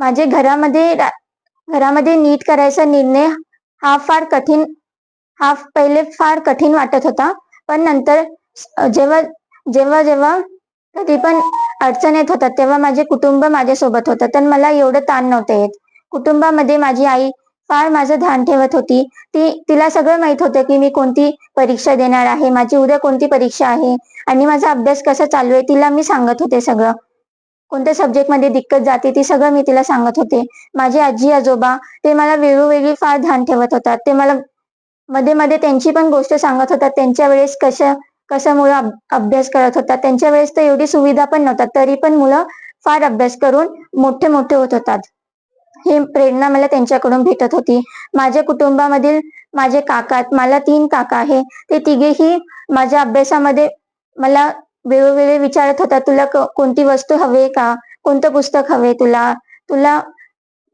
माझे घरामध्ये घरामध्ये नीट करायचा निर्णय हा फार कठीण हा पहिले फार कठीण वाटत होता. पण नंतर जेव्हा जेव्हा जेव्हा कधी पण अडचण येत होतात तेव्हा माझे कुटुंब माझ्यासोबत होतं. तर मला एवढं ताण नव्हतं येत. कुटुंबामध्ये माझी आई फार माझं ध्यान ठेवत होती. ती तिला सगळं माहीत होतं की मी कोणती परीक्षा देणार आहे माझी उद्या कोणती परीक्षा आहे आणि माझा अभ्यास कसा चालू आहे तिला मी सांगत होते सगळं. कोणत्या सब्जेक्टमध्ये दिक्कत जाते ती सगळं मी तिला सांगत होते. माझे आजी आजोबा ते मला वेळोवेळी फार ध्यान ठेवत होतात. ते मला मध्ये मध्ये त्यांची पण गोष्ट सांगत होतात. त्यांच्या वेळेस कशा कसं मुलं अभ्यास करत होतात. त्यांच्या वेळेस तर एवढी सुविधा पण नव्हतात. तरी पण मुलं फार अभ्यास करून मोठे मोठे होत होतात. हे प्रेरणा मला त्यांच्याकडून भेटत होती. माझ्या कुटुंबामधील माझे काकात मला तीन काका आहे. ते तिघेही माझ्या अभ्यासामध्ये मला वेळोवेळी विचारत होता तुला कोणती वस्तू हवे का? कोणतं पुस्तक हवे तुला? तुला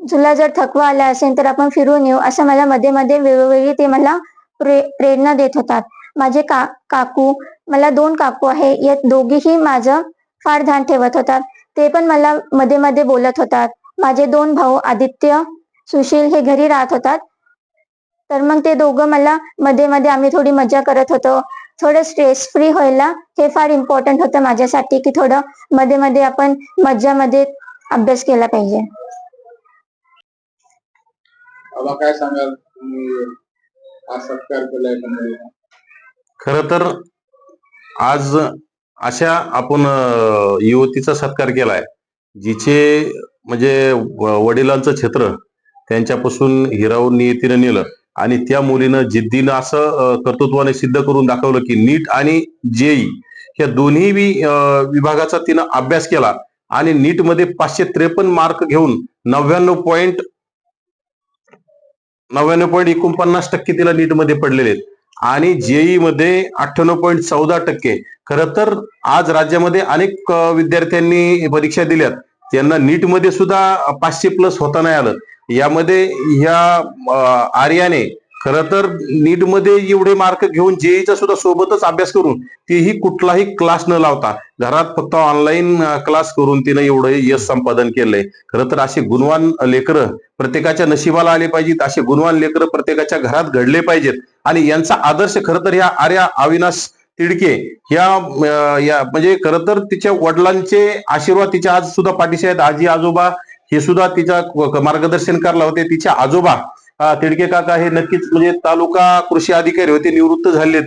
तुला जर थकवा आला असेल तर आपण फिरून येऊ असं मला मध्ये मध्ये वेळोवेळी ते मला प्रे प्रेरणा देत होतात. माझे का काकू मला दोन काकू आहे या दोघीही माझं फार ध्यान ठेवत होतात. ते पण मला मध्ये मध्ये बोलत होतात. माझे दोन भाऊ आदित्य सुशील हे घरी राहत होतात. तर मग ते दोघं मला मध्ये मध्ये आम्ही थोडी मजा करत होतो. थोडं स्ट्रेस फ्री व्हायला हे फार इम्पॉर्टंट होतं माझ्यासाठी की थोडं मध्ये मध्ये आपण मज्जामध्ये अभ्यास केला पाहिजे. काय सांगाल? खर तर आज अशा आपण युवतीचा सत्कार केलाय जिचे म्हणजे वडिलांचं क्षेत्र त्यांच्यापासून हिरावून नियतीनं नेलं. आणि त्या मुलीनं जिद्दीनं असं कर्तृत्वाने सिद्ध करून दाखवलं की नीट आणि जेई या दोन्ही वि- विभागाचा तिनं अभ्यास केला आणि नीटमध्ये पाचशे त्रेपन्न मार्क घेऊन नव्याण्णव पॉईंट नव्याण्णव पॉईंट एकोणपन्नास टक्के तिला नीटमध्ये पडलेले आहेत. आणि जेई मध्ये अठ्ठ्याण्णव पॉईंट चौदा टक्के. खरं तर आज राज्यामध्ये अनेक विद्यार्थ्यांनी परीक्षा दिल्यात. त्यांना नीटमध्ये सुद्धा पाचशे प्लस होता नाही आलं. यामध्ये ह्या आर्याने खर तर नीटमध्ये एवढे मार्क घेऊन जेईचा सुद्धा सोबतच अभ्यास करून तेही कुठलाही क्लास न लावता घरात फक्त ऑनलाईन क्लास करून तिनं एवढं यश संपादन केलंय. खरं तर असे गुणवान लेकरं प्रत्येकाच्या नशिबाला आले पाहिजेत. असे गुणवान लेकरं प्रत्येकाच्या घरात घडले पाहिजेत. आणि यांचा आदर्श खरं तर ह्या आर्या अविनाश तिडके ह्या या म्हणजे खरं तर तिच्या वडिलांचे आशीर्वाद तिच्या आज सुद्धा पाठीशी आहेत. आजी आजोबा हे सुद्धा तिच्या मार्गदर्शन करला होते. तिचे आजोबा तिडके काका हे नक्कीच म्हणजे तालुका कृषी अधिकारी होते. निवृत्त झाले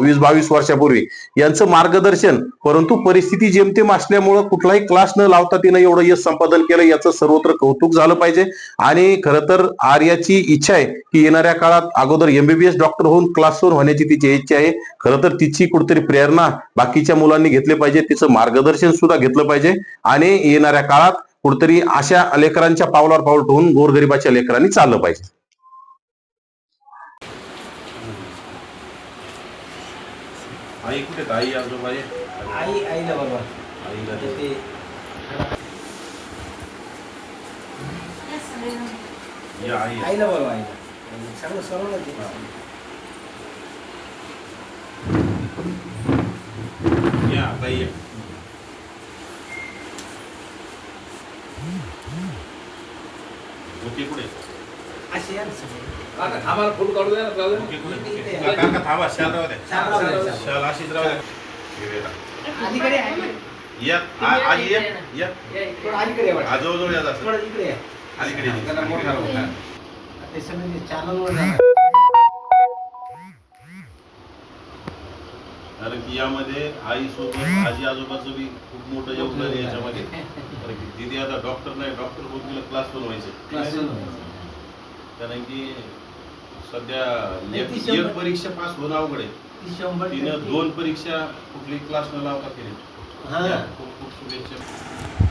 वीस बावीस वर्षापूर्वी. यांचं मार्गदर्शन परंतु परिस्थिती जेमतेम असल्यामुळं कुठलाही क्लास न लावता तिनं एवढं यश संपादन केलं. याचं सर्वत्र कौतुक झालं पाहिजे. आणि खरं तर आर्याची इच्छा आहे की येणाऱ्या काळात अगोदर एमबीबीएस डॉक्टर होऊन क्लासवर होण्याची तिची इच्छा आहे. खरं तर तिची कुठेतरी प्रेरणा बाकीच्या मुलांनी घेतली पाहिजे. तिचं मार्गदर्शन सुद्धा घेतलं पाहिजे. आणि येणाऱ्या काळात कुठेतरी अशा लेकरांच्या पावलावर पाऊल ठेवून गोरगरिबाच्या लेकरांनी चाललं पाहिजे. आई कुठे आई आजोबा आई आईला बरोबर आईला ते या आई. आईला बरोबर आईला. सगळं सर्व ते या ताई या. ओके कुठे असे आहे ना सगळे. आम्हाला फोटो काढू द्या ना राहू द्या. ओके कुठे इथे, ओके. इथे. काका थांबा शाल राहू द्या शाल राहू द्या, शाल. शाल अशीच राहू द्या हे बघा. अलीकडे आहे. या आ- आजी या या थोडं अलीकडे वाट आजोबाजवळ या जरासं. थोडं इकडे या. अलीकडे या. जरा मोठा अलीकडे राहू. या. ते सगळे चॅनलवर यामध्ये आई सोबत आजी आजोबाचं बी खूप मोठं योगदान आहे याच्यामध्ये. कारण की दिदी आता डॉक्टर नाही डॉक्टर होऊन तिला क्लास पण व्हायचे. कारण की सध्या एक परीक्षा पास होणं अवघड आहे. तिनं दोन परीक्षा कुठली क्लास न लावता केली हा. खूप खूप शुभेच्छा.